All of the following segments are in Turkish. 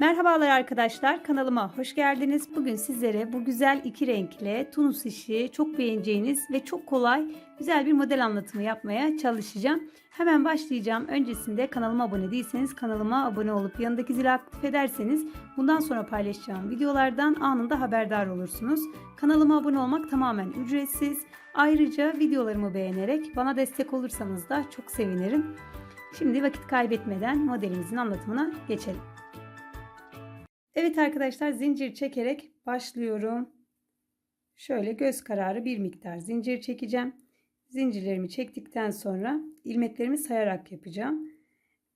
Merhabalar arkadaşlar kanalıma hoş geldiniz. Bugün sizlere bu güzel iki renkle tunus işi çok beğeneceğiniz ve çok kolay güzel bir model anlatımı yapmaya çalışacağım. Hemen başlayacağım. Öncesinde kanalıma abone değilseniz kanalıma abone olup yanındaki zili aktif ederseniz bundan sonra paylaşacağım videolardan anında haberdar olursunuz. Kanalıma abone olmak tamamen ücretsiz. Ayrıca videolarımı beğenerek bana destek olursanız da çok sevinirim. Şimdi vakit kaybetmeden modelimizin anlatımına geçelim. Evet arkadaşlar zincir çekerek başlıyorum. Şöyle göz kararı bir miktar zincir çekeceğim. Zincirlerimi çektikten sonra ilmeklerimi sayarak yapacağım.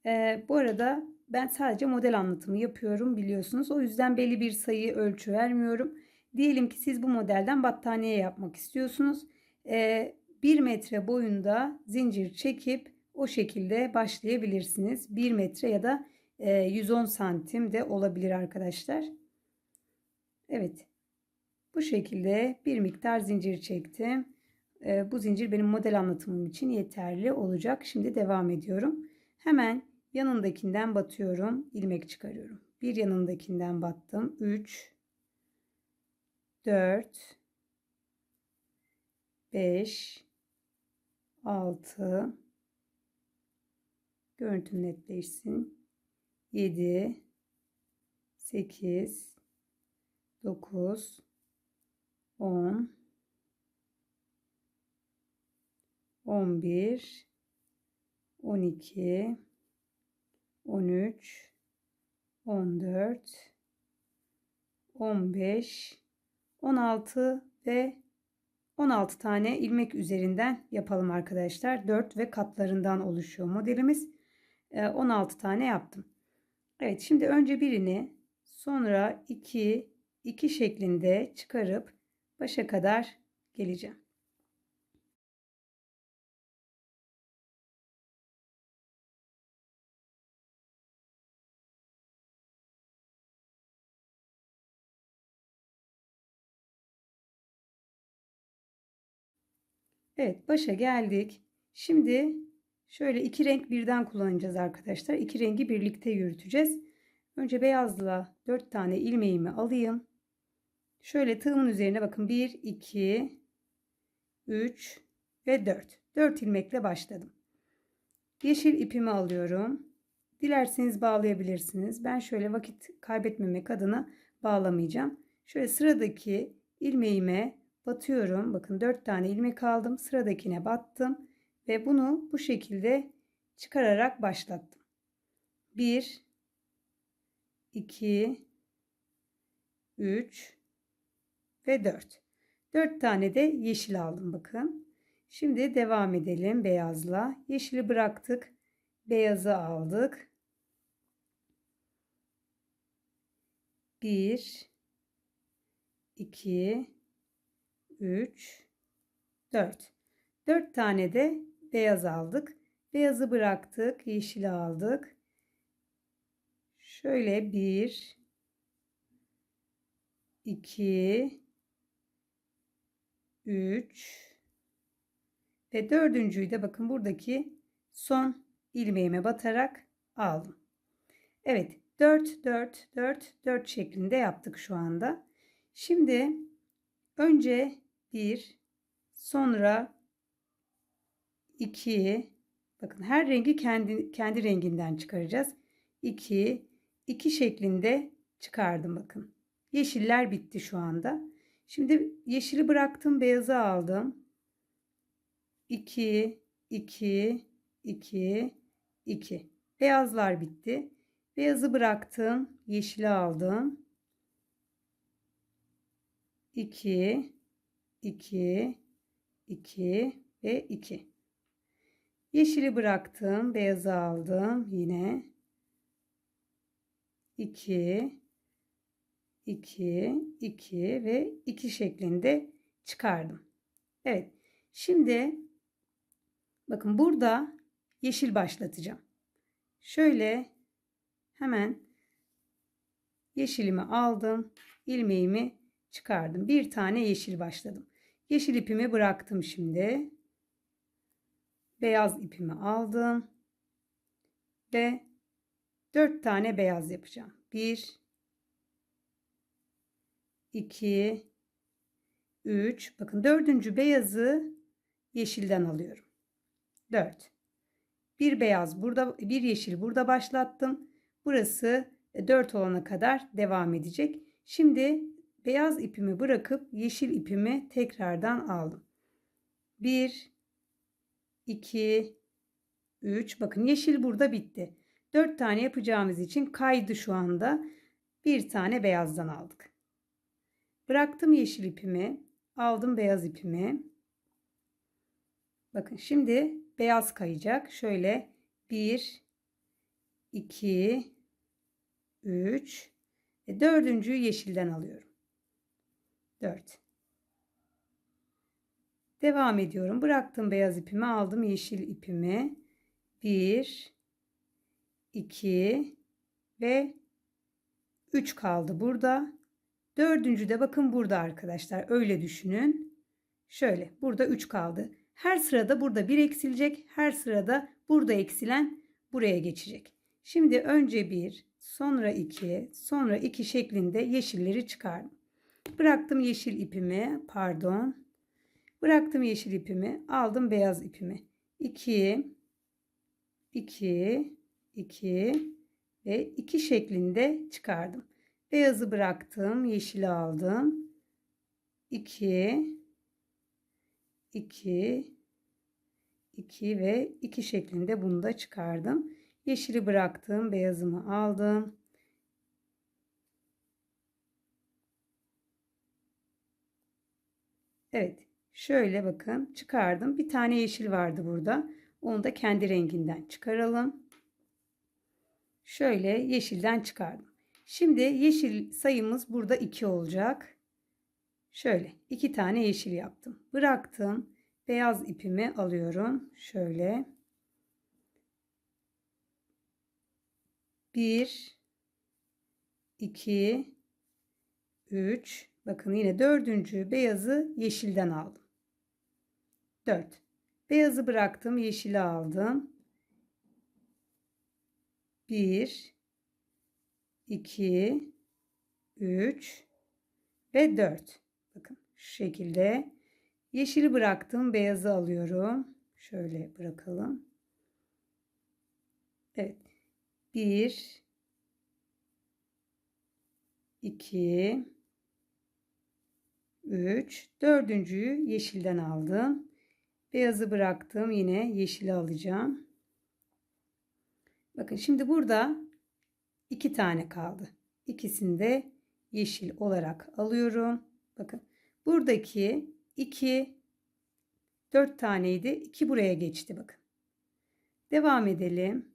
Ee, bu arada ben sadece model anlatımı yapıyorum biliyorsunuz. O yüzden belli bir sayı ölçü vermiyorum. Diyelim ki siz bu modelden battaniye yapmak istiyorsunuz. Ee, 1 metre boyunda zincir çekip o şekilde başlayabilirsiniz. 1 metre ya da 110 santim de olabilir arkadaşlar. Evet. Bu şekilde bir miktar zincir çektim. Bu zincir benim model anlatımım için yeterli olacak. Şimdi devam ediyorum. Hemen yanındakinden batıyorum. ilmek çıkarıyorum. Bir yanındakinden battım. 3 4 5 6 Görüntüm netleşsin. 7 8 9 10 11 12 13 14 15 16 ve 16 tane ilmek üzerinden yapalım arkadaşlar. 4 ve katlarından oluşuyor modelimiz. 16 tane yaptım. Evet şimdi önce birini sonra iki, iki şeklinde çıkarıp başa kadar geleceğim. Evet başa geldik. Şimdi Şöyle iki renk birden kullanacağız arkadaşlar. İki rengi birlikte yürüteceğiz. Önce beyazla 4 tane ilmeğimi alayım. Şöyle tığımın üzerine bakın 1, 2, 3 ve 4. 4 ilmekle başladım. Yeşil ipimi alıyorum. Dilerseniz bağlayabilirsiniz. Ben şöyle vakit kaybetmemek adına bağlamayacağım. Şöyle sıradaki ilmeğime batıyorum. Bakın 4 tane ilmek aldım. Sıradakine battım ve bunu bu şekilde çıkararak başlattım. 1 2 3 ve 4. 4 tane de yeşil aldım bakın. Şimdi devam edelim beyazla. Yeşili bıraktık. Beyazı aldık. 1 2 3 4. 4 tane de beyaz aldık. Beyazı bıraktık. Yeşili aldık. Şöyle bir, iki, üç ve dördüncüyü de bakın buradaki son ilmeğime batarak aldım. Evet 4 4 4 4 şeklinde yaptık şu anda. Şimdi önce bir sonra 2 bakın her rengi kendi kendi renginden çıkaracağız. 2 2 şeklinde çıkardım bakın. Yeşiller bitti şu anda. Şimdi yeşili bıraktım, beyazı aldım. 2 2 2 2 Beyazlar bitti. Beyazı bıraktım, yeşili aldım. 2 2 2 ve 2 Yeşili bıraktım. Beyazı aldım. Yine 2 2 2 ve 2 şeklinde çıkardım. Evet. Şimdi bakın burada yeşil başlatacağım. Şöyle hemen yeşilimi aldım. ilmeğimi çıkardım. Bir tane yeşil başladım. Yeşil ipimi bıraktım şimdi beyaz ipimi aldım ve 4 tane beyaz yapacağım. 1 2 3 bakın dördüncü beyazı yeşilden alıyorum. 4 bir beyaz burada bir yeşil burada başlattım. Burası 4 olana kadar devam edecek. Şimdi beyaz ipimi bırakıp yeşil ipimi tekrardan aldım. 1 2 3 bakın yeşil burada bitti. 4 tane yapacağımız için kaydı şu anda. Bir tane beyazdan aldık. Bıraktım yeşil ipimi, aldım beyaz ipimi. Bakın şimdi beyaz kayacak. Şöyle 1 2 3 ve dördüncüyü yeşilden alıyorum. 4 Devam ediyorum. Bıraktım beyaz ipimi, aldım yeşil ipimi. 1 2 ve 3 kaldı burada. Dördüncü de bakın burada arkadaşlar. Öyle düşünün. Şöyle burada 3 kaldı. Her sırada burada 1 eksilecek. Her sırada burada eksilen buraya geçecek. Şimdi önce 1, sonra 2, sonra 2 şeklinde yeşilleri çıkardım. Bıraktım yeşil ipimi, pardon. Bıraktım yeşil ipimi, aldım beyaz ipimi. 2 2 2 ve 2 şeklinde çıkardım. Beyazı bıraktım, yeşili aldım. 2 2 2 ve 2 şeklinde bunu da çıkardım. Yeşili bıraktım, beyazımı aldım. Evet, şöyle bakın çıkardım. Bir tane yeşil vardı burada. Onu da kendi renginden çıkaralım. Şöyle yeşilden çıkardım. Şimdi yeşil sayımız burada 2 olacak. Şöyle iki tane yeşil yaptım. Bıraktım. Beyaz ipimi alıyorum. Şöyle. 1 2 3 bakın yine dördüncü beyazı yeşilden aldım. 4 beyazı bıraktım yeşili aldım. 1 2 3 ve 4 bakın şu şekilde yeşili bıraktım beyazı alıyorum. Şöyle bırakalım. Evet 1 2 3 dördüncüyü yeşilden aldım. Beyazı bıraktım. Yine yeşili alacağım. Bakın şimdi burada iki tane kaldı. İkisini de yeşil olarak alıyorum. Bakın buradaki iki dört taneydi. iki buraya geçti bakın. Devam edelim.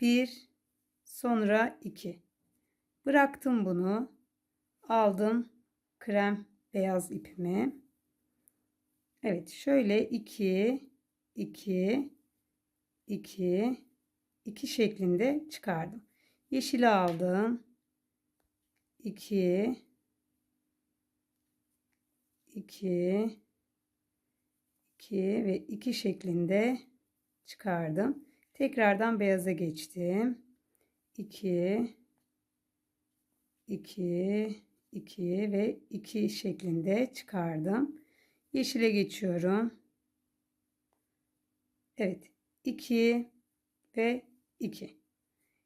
1 sonra 2. Bıraktım bunu. Aldım krem beyaz ipimi. Evet şöyle 2 2 2 2 şeklinde çıkardım. Yeşili aldım. 2 2 2 ve 2 şeklinde çıkardım. Tekrardan beyaza geçtim. 2 2 2 ve 2 şeklinde çıkardım. Yeşile geçiyorum. Evet. 2 ve 2.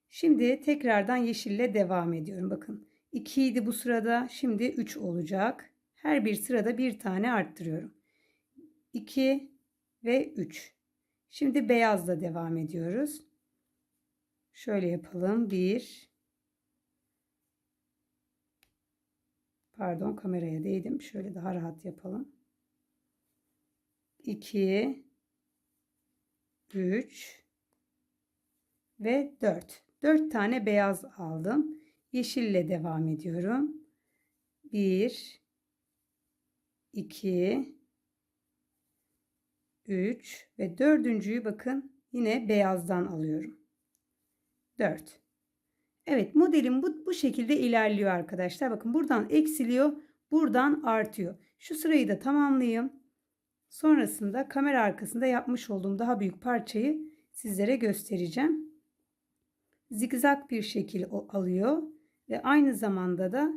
Şimdi tekrardan yeşille devam ediyorum. Bakın 2 idi bu sırada. Şimdi 3 olacak. Her bir sırada bir tane arttırıyorum. 2 ve 3. Şimdi beyazla devam ediyoruz. Şöyle yapalım. 1 Pardon kameraya değdim. Şöyle daha rahat yapalım. 2 3 ve 4. 4 tane beyaz aldım. Yeşille devam ediyorum. 1 2 3 ve dördüncüyü bakın yine beyazdan alıyorum. 4. Evet modelim bu, bu şekilde ilerliyor arkadaşlar. Bakın buradan eksiliyor. Buradan artıyor. Şu sırayı da tamamlayayım. Sonrasında kamera arkasında yapmış olduğum daha büyük parçayı sizlere göstereceğim. zigzag bir şekil alıyor ve aynı zamanda da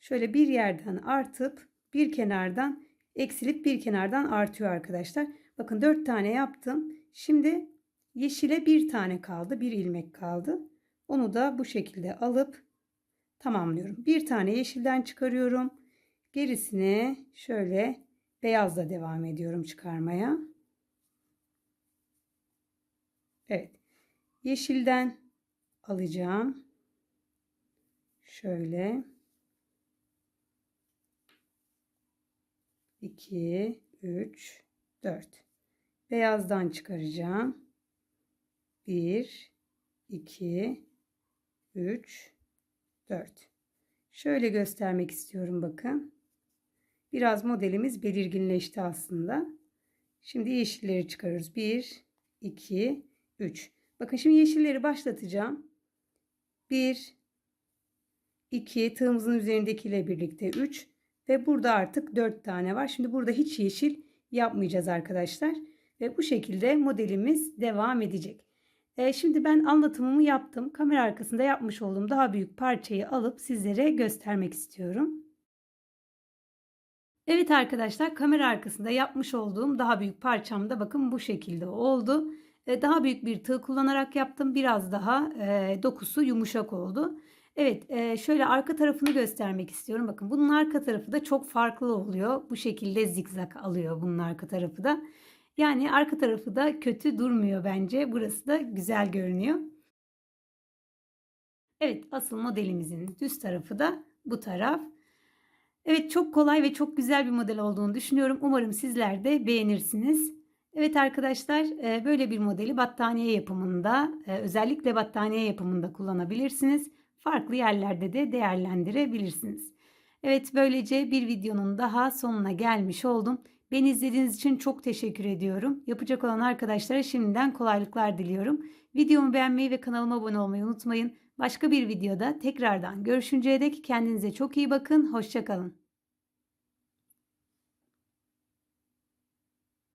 şöyle bir yerden artıp bir kenardan eksilip bir kenardan artıyor arkadaşlar. Bakın 4 tane yaptım. Şimdi yeşile bir tane kaldı. Bir ilmek kaldı. Onu da bu şekilde alıp tamamlıyorum. Bir tane yeşilden çıkarıyorum. Gerisine şöyle beyazla devam ediyorum çıkarmaya. Evet. Yeşilden alacağım. Şöyle. 2, 3, 4. Beyazdan çıkaracağım. 1, 2, 3, 4. Şöyle göstermek istiyorum bakın. Biraz modelimiz belirginleşti aslında. Şimdi yeşilleri çıkarıyoruz. 1, 2, 3. Bakın şimdi yeşilleri başlatacağım. 1, 2 tığımızın üzerindekiyle birlikte 3 ve burada artık 4 tane var. Şimdi burada hiç yeşil yapmayacağız arkadaşlar. Ve bu şekilde modelimiz devam edecek. E, şimdi ben anlatımımı yaptım. Kamera arkasında yapmış olduğum daha büyük parçayı alıp sizlere göstermek istiyorum. Evet arkadaşlar kamera arkasında yapmış olduğum daha büyük parçam da bakın bu şekilde oldu. E, Daha büyük bir tığ kullanarak yaptım. Biraz daha e, dokusu yumuşak oldu. Evet e, şöyle arka tarafını göstermek istiyorum. Bakın bunun arka tarafı da çok farklı oluyor. Bu şekilde zikzak alıyor bunun arka tarafı da. Yani arka tarafı da kötü durmuyor bence. Burası da güzel görünüyor. Evet asıl modelimizin düz tarafı da bu taraf. Evet çok kolay ve çok güzel bir model olduğunu düşünüyorum. Umarım sizler de beğenirsiniz. Evet arkadaşlar e, böyle bir modeli battaniye yapımında e, özellikle battaniye yapımında kullanabilirsiniz. Farklı yerlerde de değerlendirebilirsiniz. Evet böylece bir videonun daha sonuna gelmiş oldum. Beni izlediğiniz için çok teşekkür ediyorum. Yapacak olan arkadaşlara şimdiden kolaylıklar diliyorum. Videomu beğenmeyi ve kanalıma abone olmayı unutmayın. Başka bir videoda tekrardan görüşünceye dek kendinize çok iyi bakın. Hoşçakalın.